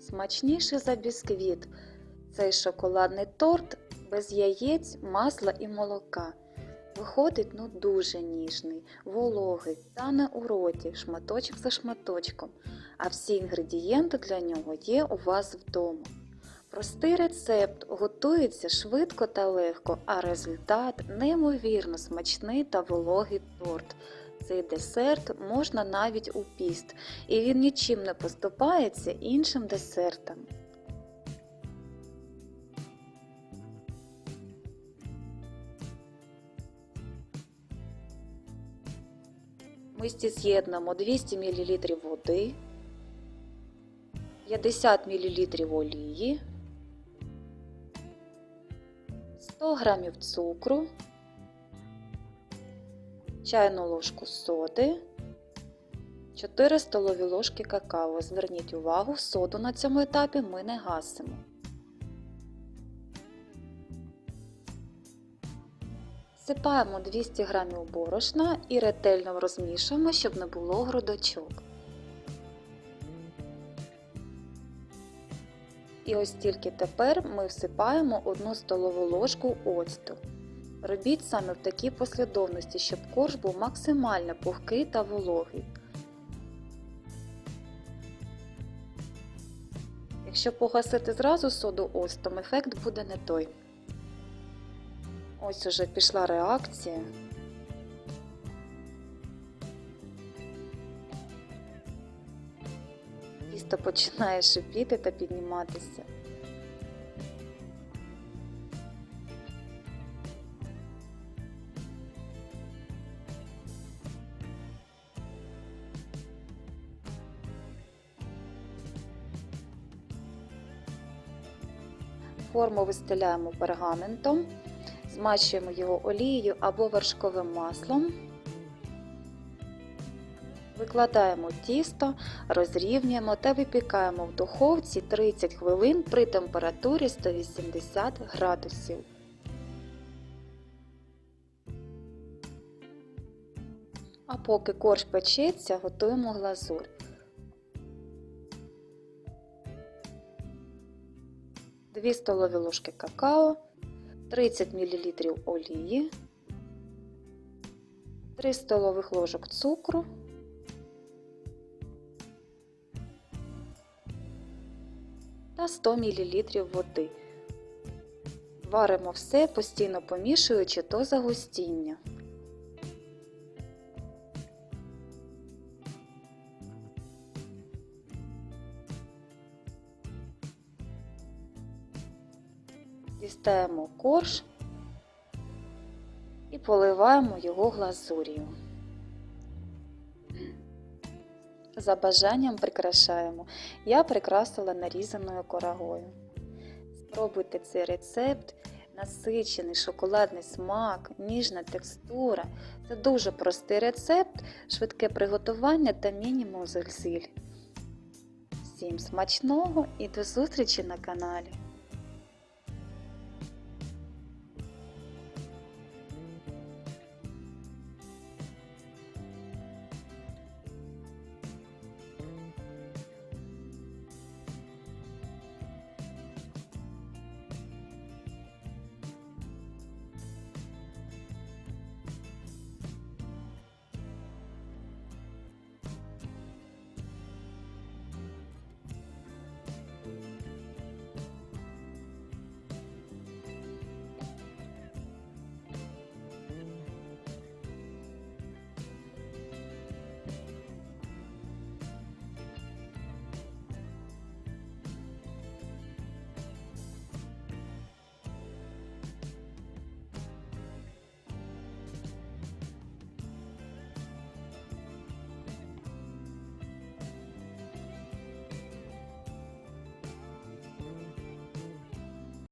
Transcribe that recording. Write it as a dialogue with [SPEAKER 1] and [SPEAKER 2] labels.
[SPEAKER 1] Смачніший за бісквіт. Цей шоколадний торт без яєць, масла і молока. Виходить ну дуже ніжний, вологий, тане у роті, шматочок за шматочком, а всі інгредієнти для нього є у вас вдома. Простий рецепт готується швидко та легко, а результат неймовірно смачний та вологий торт. Цей десерт можна навіть у піст, і він нічим не поступається іншим десертам. Ми з'єднуємо 200 мл води, 50 мл олії, 100 г цукру, чайну ложку соди, 4 столові ложки какао. Зверніть увагу, соду на цьому етапі ми не гасимо. Сипаємо 200 г борошна і ретельно розмішуємо, щоб не було грудочок. І ось тільки тепер ми всипаємо 1 столову ложку оцту. Робіть саме в такій послідовності, щоб корж був максимально пухкий та вологий. Якщо погасити зразу соду оцтом, ефект буде не той. Ось уже пішла реакція. Тісто починає шипіти та підніматися. Форму вистеляємо пергаментом, змачуємо його олією або вершковим маслом, викладаємо тісто, розрівнюємо та випікаємо в духовці 30 хвилин при температурі 180 градусів. А поки корж печеться, готуємо глазурь. 2 столові ложки какао, 30 мл олії, 3 столових ложок цукру, та 100 мл води. Варимо все, постійно помішуючи до загустіння. Дістаємо корж і поливаємо його глазур'ю. За бажанням прикрашаємо. Я прикрасила нарізаною корагою. Спробуйте цей рецепт, насичений шоколадний смак, ніжна текстура. Це дуже простий рецепт, швидке приготування та мінімум зусиль. Всім смачного і до зустрічі на каналі!